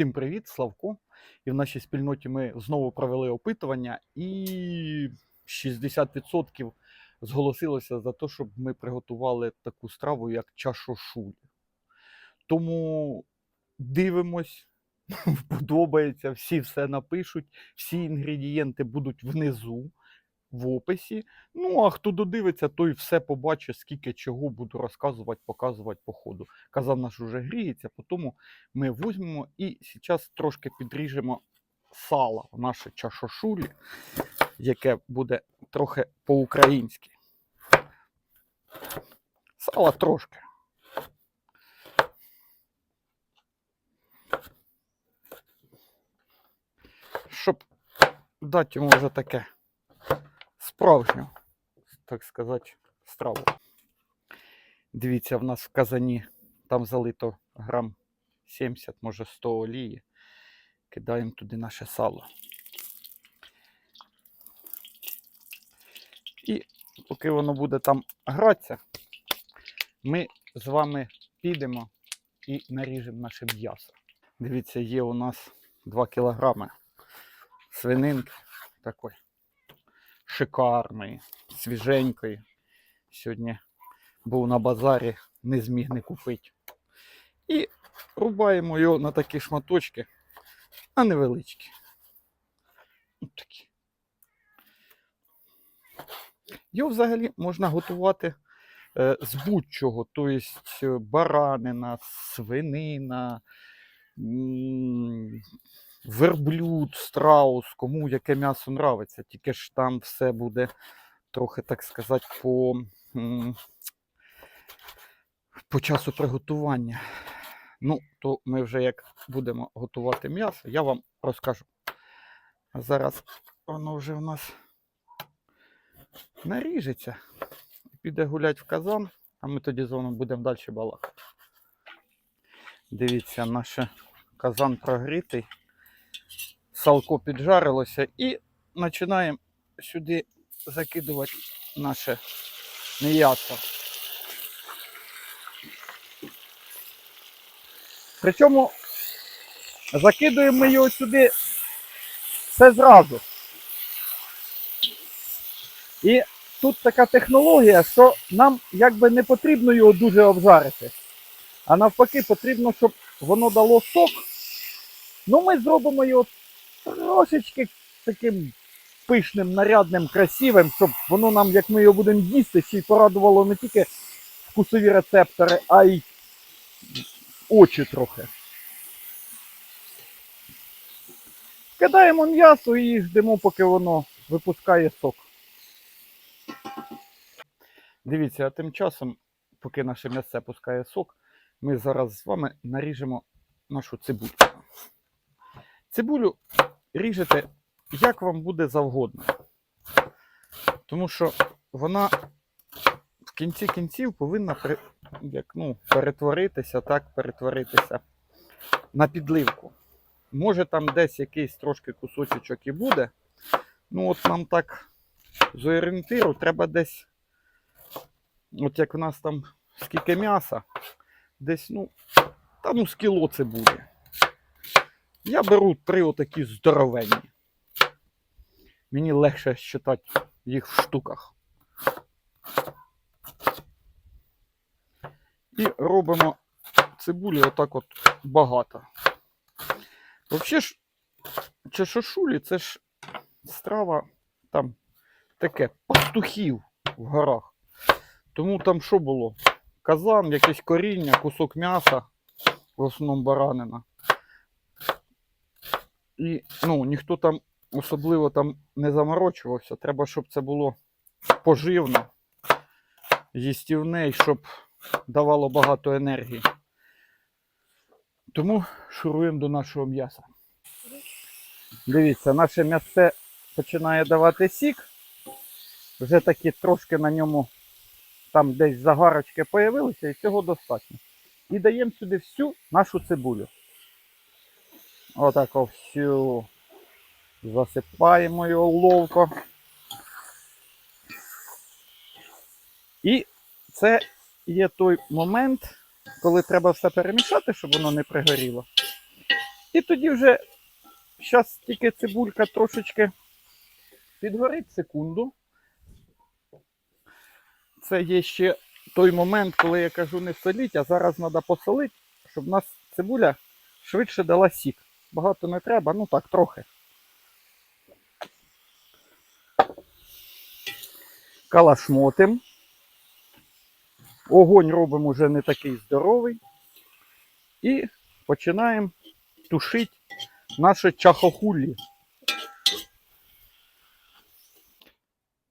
Всім привіт, Славко. І в нашій спільноті ми знову провели опитування, і 60% зголосилося за те, щоб ми приготували таку страву, як чашошулі. Тому дивимось, подобається, всі все напишуть, всі інгредієнти будуть внизу в описі. Ну, а хто додивиться, той все побачить, скільки чого буду розказувати, показувати по ходу. Казав наш уже гріється, тому ми візьмемо і зараз трошки підріжемо сало в наше чашошулі, яке буде трохи по-українськи. Сала трошки. Щоб дати йому вже таке справжню, так сказати, страву. Дивіться, в нас в казані там залито грам 70, може 100 олії. Кидаємо туди наше сало. І поки воно буде там гратися, ми з вами підемо і наріжемо наше м'ясо. Дивіться, є у нас 2 кілограми свининки такої шикарної, свіженької. Сьогодні був на базарі, не зміг не купити. І рубаємо його на такі шматочки, а невеличкі. От такі. Його взагалі можна готувати е, з будь-чого, тобто баранина, свинина, верблюд, страус, кому яке м'ясо нравиться. Тільки ж там все буде трохи, так сказати, по, по часу приготування. Ну, то ми вже як будемо готувати м'ясо, я вам розкажу. А зараз воно вже у нас наріжеться. Піде гулять в казан, а ми тоді з вами будемо далі балакати. Дивіться, наш казан прогрітий, салко піджарилося і починаємо сюди закидувати наше м'ясо. Причому закидуємо ми його сюди все зразу. І тут така технологія, що нам якби не потрібно його дуже обжарити. А навпаки, потрібно, щоб воно дало сок. Ну, ми зробимо його трошечки таким пишним, нарядним, красивим, щоб воно нам, як ми його будемо їсти, ще й порадувало не тільки вкусові рецептори, а й очі трохи. Кидаємо м'ясо і ждемо, поки воно випускає сок. Дивіться, а тим часом, поки наше м'ясце пускає сок, ми зараз з вами наріжемо нашу цибулю. Цибулю ріжете як вам буде завгодно. Тому що вона в кінці кінців повинна як, ну, перетворитися, так, перетворитися на підливку. Може там десь якийсь трошки кусочок і буде. Ну от нам так з орієнтиру треба десь, от як в нас там скільки м'яса, десь, ну, та ну з це буде. Я беру три отакі здоровенні. Мені легше считати їх в штуках. І робимо цибулі отак от багато. Взагалі ж, чашошулі це ж страва там таке пастухів в горах. Тому там що було? Казан, якесь коріння, кусок м'яса, в основному баранина. І ну, ніхто там особливо там не заморочувався. Треба, щоб це було поживно, їстівне і щоб давало багато енергії. Тому шуруємо до нашого м'яса. Дивіться, наше м'ясце починає давати сік. Вже такі трошки на ньому там десь загарочки появилися, і цього достатньо. І даємо сюди всю нашу цибулю. Отако всю. Засипаємо його ловко. І це є той момент, коли треба все перемішати, щоб воно не пригоріло. І тоді вже зараз тільки цибулька трошечки підгорить секунду. Це є ще той момент, коли я кажу не соліть, а зараз треба посолити, щоб у нас цибуля швидше дала сік. Багато не треба, ну так, трохи. Калашмотим. Огонь робимо вже не такий здоровий. І починаємо тушити наше чахохулі.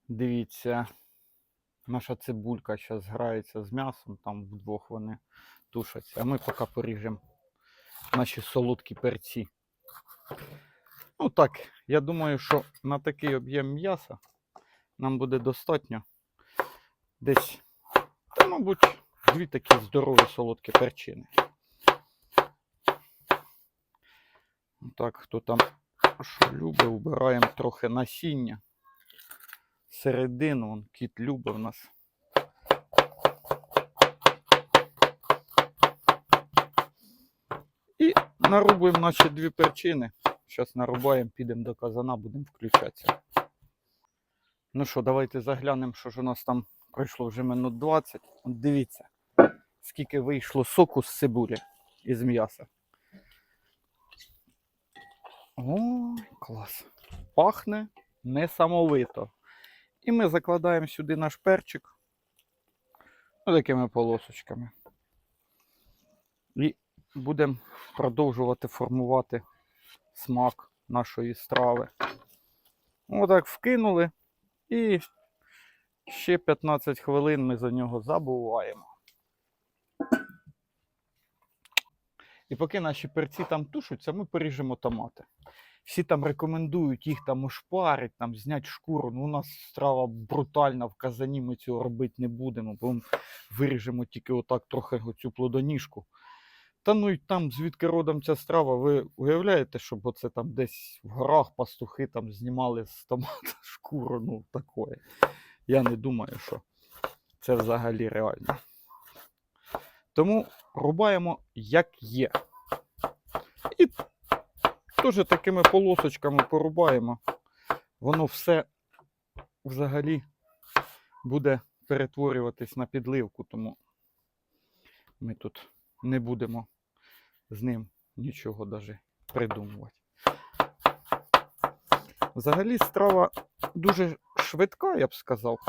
Дивіться, наша цибулька зараз грається з м'ясом, там вдвох вони тушаться. А ми поки поріжемо наші солодкі перці. Ну так, я думаю, що на такий об'єм м'яса нам буде достатньо десь, та, мабуть, дві такі здорові солодкі перчини. Так, хто там що любить, вбираємо трохи насіння. Середину, он, кіт любить в нас. І нарубуємо наші дві перчини. Зараз нарубаємо, підемо до казана, будемо включатися. Ну що, давайте заглянемо, що ж у нас там пройшло вже минут 20. От дивіться, скільки вийшло соку з цибулі із м'яса. Ой, клас. Пахне несамовито. І ми закладаємо сюди наш перчик. Ну, такими полосочками. І будемо продовжувати формувати смак нашої страви. Отак вкинули. І ще 15 хвилин ми за нього забуваємо. І поки наші перці там тушаться, ми поріжемо томати. Всі там рекомендують їх там ошпарить, там зняти шкуру. Ну, у нас страва брутальна в казані, ми цього робити не будемо, бо ми виріжемо тільки отак трохи оцю плодоніжку. Та ну і там, звідки родом ця страва, ви уявляєте, щоб оце там десь в горах пастухи там знімали з томата шкуру, ну такое. Я не думаю, що це взагалі реально. Тому рубаємо як є. І теж такими полосочками порубаємо. Воно все взагалі буде перетворюватись на підливку, тому ми тут не будемо з ним нічого даже придумувати. Взагалі страва дуже швидка, я б сказав.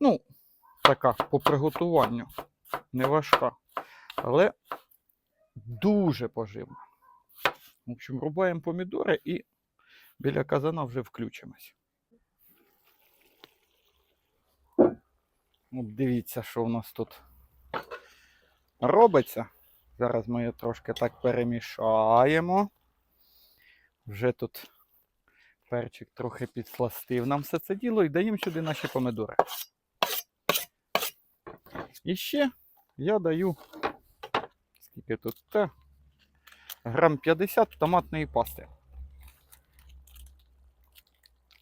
Ну, така по приготуванню, не важка, але дуже поживна. В общем, рубаємо помідори і біля казана вже включимось. От дивіться, що у нас тут робиться. Зараз ми її трошки так перемішаємо. Вже тут перчик трохи підсластив нам все це діло і даємо сюди наші помидори. І ще я даю, скільки тут? Та, грам 50 томатної пасти.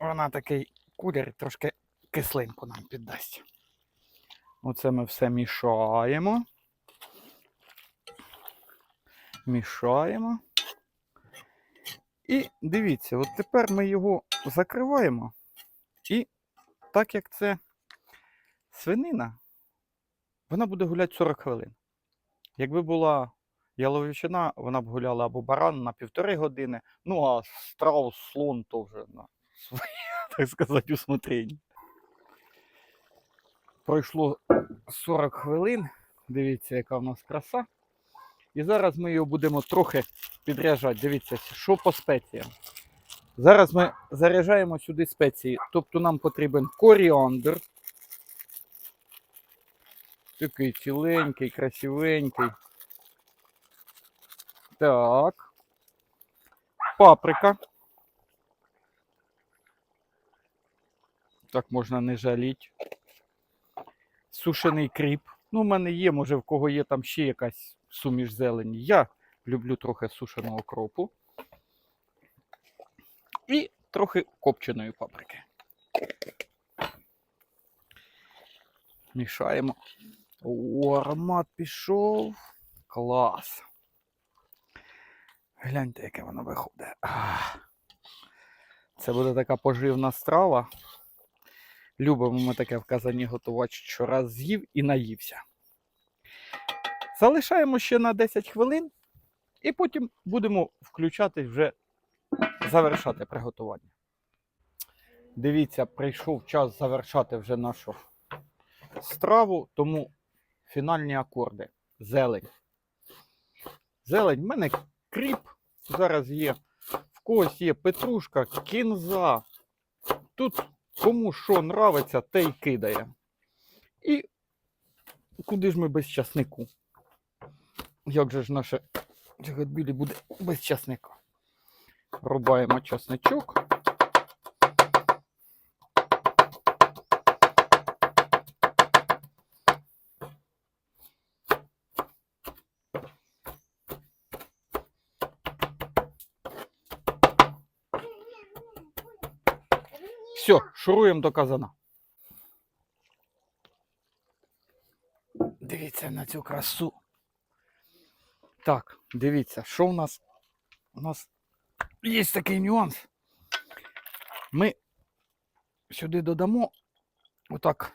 Вона такий кулер трошки кислинку нам піддасть. Оце ми все мішаємо. Мішаємо. І дивіться, от тепер ми його закриваємо. І так як це свинина, вона буде гуляти 40 хвилин. Якби була яловичина, вона б гуляла або баран на півтори години, ну а страус, слон то вже на своє, так сказати, усмотрення. Пройшло 40 хвилин. Дивіться, яка в нас краса. І зараз ми його будемо трохи підряджати. Дивіться, що по спеціям. Зараз ми заряджаємо сюди спеції. Тобто нам потрібен коріандр. Такий ціленький, красивенький. Так. Паприка. Так можна не жаліти. Сушений кріп. Ну, в мене є, може, в кого є там ще якась суміш зелені. Я люблю трохи сушеного кропу. І трохи копченої паприки. Мішаємо. О, аромат пішов. Клас. Гляньте, яке воно виходить. Це буде така поживна страва. Любимо ми таке в казані готувати, що раз з'їв і наївся. Залишаємо ще на 10 хвилин, і потім будемо включати вже завершати приготування. Дивіться, прийшов час завершати вже нашу страву, тому фінальні акорди. Зелень. Зелень, в мене кріп. Зараз є. В когось є петрушка, кінза. Тут кому що нравиться, те й кидає. І куди ж ми без часнику? Як же ж наше джагатбілі буде без часника? Рубаємо часничок. Все, шуруємо до казана. Дивіться на цю красу. Так, дивіться, що у нас? У нас є такий нюанс. Ми сюди додамо отак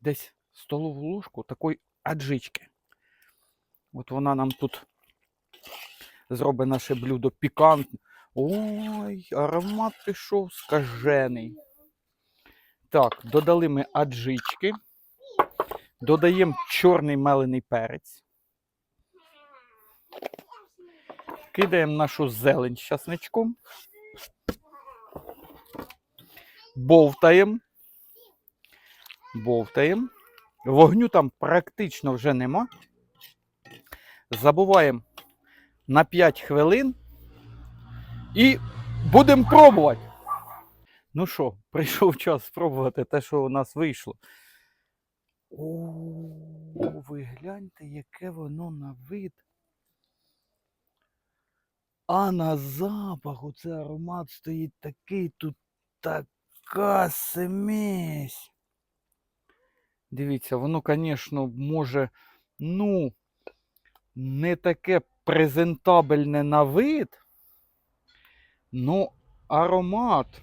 десь столову ложку такої аджички. От вона нам тут зробить наше блюдо пікантне. Ой, аромат пішов скажений. Так, додали ми аджички. Додаємо чорний мелений перець. Кидаємо нашу зелень з часничком. Бовтаємо. Бовтаємо. Вогню там практично вже нема. Забуваємо на 5 хвилин. І будемо пробувати. Ну що, прийшов час спробувати те, що у нас вийшло. О, ви гляньте, яке воно на вид. А на запах оце аромат стоїть такий, тут така смесь. Дивіться, воно, звісно, може, ну, не таке презентабельне на вид. Ну, аромат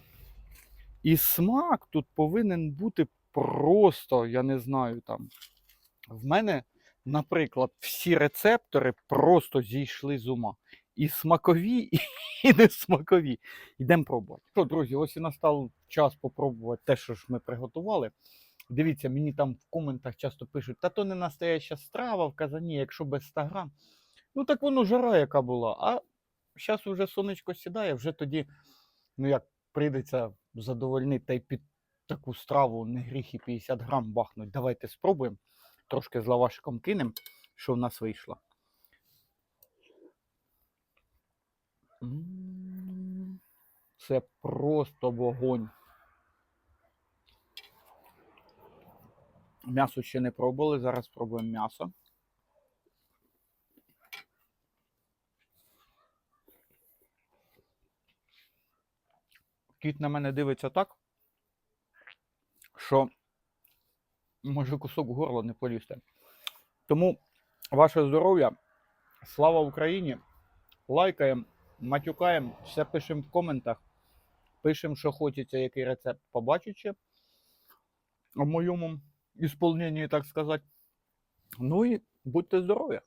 і смак тут повинен бути просто, я не знаю там. В мене, наприклад, всі рецептори просто зійшли з ума. І смакові, і не смакові. Йдемо пробувати. Що, друзі, ось і настав час попробувати те, що ж ми приготували. Дивіться, мені там в коментах часто пишуть, та то не настояща страва в казані, якщо без 100 грам. Ну так воно жара, яка була. А зараз вже сонечко сідає, вже тоді, ну як прийдеться задовольнити та й під таку страву, не гріх і 50 грам бахнуть. Давайте спробуємо. Трошки з лавашиком кинемо, що в нас вийшло. Це просто вогонь. М'ясо ще не пробували, зараз спробуємо м'ясо. Кіт на мене дивиться так, що може кусок горла не полізти. Тому ваше здоров'я, слава Україні! Лайкаємо, матюкаємо, все пишемо в коментах. Пишемо, що хочеться, який рецепт побачити в моєму ісполненні, так сказати. Ну і будьте здорові!